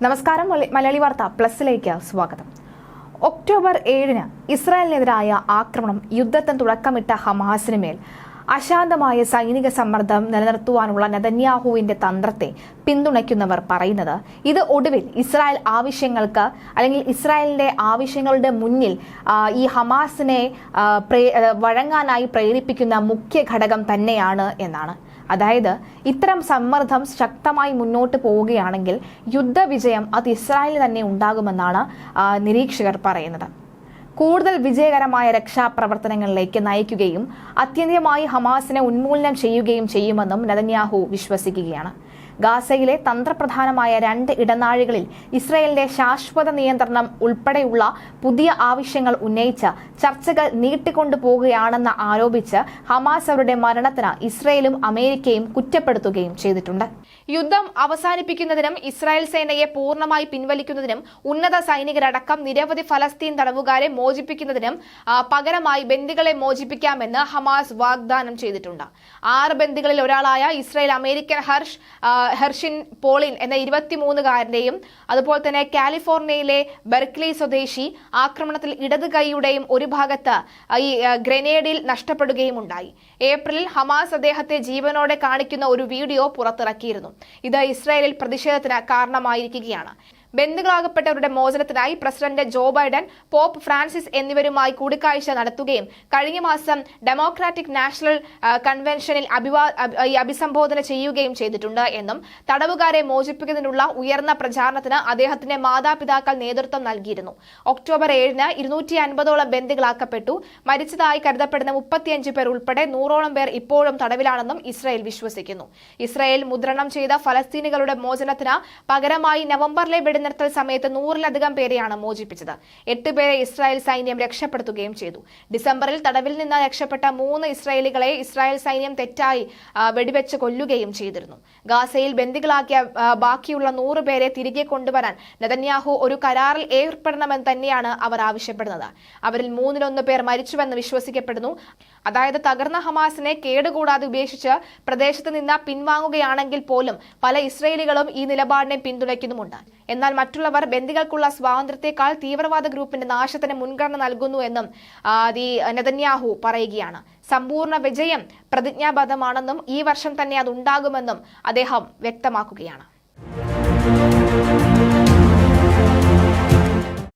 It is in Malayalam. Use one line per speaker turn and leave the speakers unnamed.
നമസ്കാരം മല- മലയാളി വാർത്ത പ്ലസിലേക്ക് സ്വാഗതം. ഒക്ടോബർ ഏഴിന് ഇസ്രായേലിനെതിരായ ആക്രമണം യുദ്ധത്തിന് തുടക്കമിട്ട ഹമാസിന് മേൽ അശാന്തമായ സൈനിക സമ്മർദ്ദം നിലനിർത്തുവാനുള്ള നെതന്യാഹുവിന്റെ തന്ത്രത്തെ പിന്തുണയ്ക്കുന്നവർ പറയുന്നത് ഇത് ഒടുവിൽ ഇസ്രായേൽ ആവശ്യങ്ങൾക്ക് അല്ലെങ്കിൽ ഇസ്രായേലിന്റെ ആവശ്യങ്ങളുടെ മുന്നിൽ ഈ ഹമാസിനെ വഴങ്ങാനായി പ്രേരിപ്പിക്കുന്ന മുഖ്യ ഘടകം തന്നെയാണ് എന്നാണ് അതായത് ഇത്തരം സമ്മർദ്ദം ശക്തമായി മുന്നോട്ട് പോവുകയാണെങ്കിൽ യുദ്ധവിജയം അത് ഇസ്രായേലിന് തന്നെ ഉണ്ടാകുമെന്നാണ് നിരീക്ഷകർ പറയുന്നത്. കൂടുതൽ വിജയകരമായ രക്ഷാപ്രവർത്തനങ്ങളിലേക്ക് നയിക്കുകയും അത്യന്തികമായി ഹമാസിനെ ഉന്മൂലനം ചെയ്യുകയും ചെയ്യുമെന്നും നെതന്യാഹു വിശ്വസിക്കുകയാണ്. ഗാസയിലെ തന്ത്രപ്രധാനമായ രണ്ട് ഇടനാഴികളിൽ ഇസ്രയേലിന്റെ ശാശ്വത നിയന്ത്രണം ഉൾപ്പെടെയുള്ള പുതിയ ആവശ്യങ്ങൾ ഉന്നയിച്ച് ചർച്ചകൾ നീട്ടിക്കൊണ്ടുപോകുകയാണെന്ന് ആരോപിച്ച് ഹമാസ് അവരുടെ മരണത്തിന് ഇസ്രയേലും അമേരിക്കയും കുറ്റപ്പെടുത്തുകയും ചെയ്തിട്ടുണ്ട്. യുദ്ധം അവസാനിപ്പിക്കുന്നതിനും ഇസ്രായേൽ സേനയെ പൂർണമായി പിൻവലിക്കുന്നതിനും ഉന്നത സൈനികരടക്കം നിരവധി ഫലസ്തീൻ തടവുകാരെ മോചിപ്പിക്കുന്നതിനും പകരമായി ബന്ദികളെ മോചിപ്പിക്കാമെന്ന് ഹമാസ് വാഗ്ദാനം ചെയ്തിട്ടുണ്ട്. ആറ് ബന്ദികളിൽ ഒരാളായ ഇസ്രായേൽ അമേരിക്കൻ ഹർഷ് ഹർഷിൻ പോളിൻ എന്ന ഇരുപത്തിമൂന്നുകാരന്റെയും അതുപോലെ തന്നെ കാലിഫോർണിയയിലെ ബെർക്ലി സ്വദേശി ആക്രമണത്തിൽ ഇടത് കൈയുടെയും ഒരു ഭാഗത്ത് ഈ ഗ്രനേഡിൽ നഷ്ടപ്പെടുകയും ഉണ്ടായി. ഏപ്രിലിൽ ഹമാസ് അദ്ദേഹത്തെ ജീവനോടെ കാണിക്കുന്ന ഒരു വീഡിയോ പുറത്തിറക്കിയിരുന്നു. ഇത് ഇസ്രായേലിൽ പ്രതിഷേധത്തിന് കാരണമായിരിക്കുകയാണ്. ബന്ധുക്കളാകപ്പെട്ടവരുടെ മോചനത്തിനായി president Joe Biden Pope Francis എന്നിവരുമായി കൂടിക്കാഴ്ച നടത്തുകയും കഴിഞ്ഞ മാസം ഡെമോക്രാറ്റിക് നാഷണൽ കൺവെൻഷനിൽ അഭിസംബോധന ചെയ്യുകയും ചെയ്തിട്ടുണ്ട് എന്നും തടവുകാരെ മോചിപ്പിക്കുന്നതിനുള്ള ഉയർന്ന പ്രചാരണത്തിന് അദ്ദേഹത്തിന്റെ മാതാപിതാക്കൾ നേതൃത്വം നൽകിയിരുന്നു. ഒക്ടോബർ ഏഴിന് ഇരുന്നൂറ്റി അൻപതോളം ബന്ദികളാക്കപ്പെട്ടു. മരിച്ചതായി കരുതപ്പെടുന്ന മുപ്പത്തിയഞ്ച് പേർ ഉൾപ്പെടെ നൂറോളം പേർ ഇപ്പോഴും തടവിലാണെന്നും ഇസ്രായേൽ വിശ്വസിക്കുന്നു. ഇസ്രായേൽ മുദ്രണം ചെയ്ത ഫലസ്തീനികളുടെ മോചനത്തിന് പകരമായി നവംബറിലെ വെടിനിർത്തൽ സമയത്ത് നൂറിലധികം പേരെയാണ് മോചിപ്പിച്ചത്. എട്ട് പേരെ ഇസ്രായേൽ സൈന്യം രക്ഷപ്പെടുത്തുകയും ചെയ്തു. ഡിസംബറിൽ തടവിൽ നിന്ന് രക്ഷപ്പെട്ട മൂന്ന് ഇസ്രായേലികളെ ഇസ്രായേൽ സൈന്യം തെറ്റായി വെടിവെച്ച് കൊല്ലുകയും ചെയ്തിരുന്നു. ഗാസയിൽ ബന്ദികളാക്കിയ ബാക്കിയുള്ള നൂറ് പേരെ തിരികെ കൊണ്ടുവരാൻ നെതന്യാഹു ഒരു കരാറിൽ ഏർപ്പെടണമെന്ന് തന്നെയാണ് അവർ ആവശ്യപ്പെടുന്നത്. അവരിൽ മൂന്നിലൊന്ന് പേർ മരിച്ചുവെന്ന് വിശ്വസിക്കപ്പെടുന്നു. അതായത് തകർന്ന ഹമാസിനെ കേടുകൂടാതെ ഉപേക്ഷിച്ച് പ്രദേശത്ത് നിന്ന് പിൻവാങ്ങുകയാണെങ്കിൽ പോലും പല ഇസ്രയേലികളും ഈ നിലപാടിനെ പിന്തുണയ്ക്കുന്നുമുണ്ട്. എന്നാൽ മറ്റുള്ളവർ ബന്ദികൾക്കുള്ള സ്വാതന്ത്ര്യത്തെക്കാൾ തീവ്രവാദ ഗ്രൂപ്പിന്റെ നാശത്തിന് മുൻഗണന നൽകുന്നു എന്നും ദി നെതന്യാഹു പറയുകയാണ്. സമ്പൂർണ വിജയം പ്രതിജ്ഞാബദ്ധമാണെന്നും ഈ വർഷം തന്നെ അതുണ്ടാകുമെന്നും അദ്ദേഹം വ്യക്തമാക്കുകയാണ്.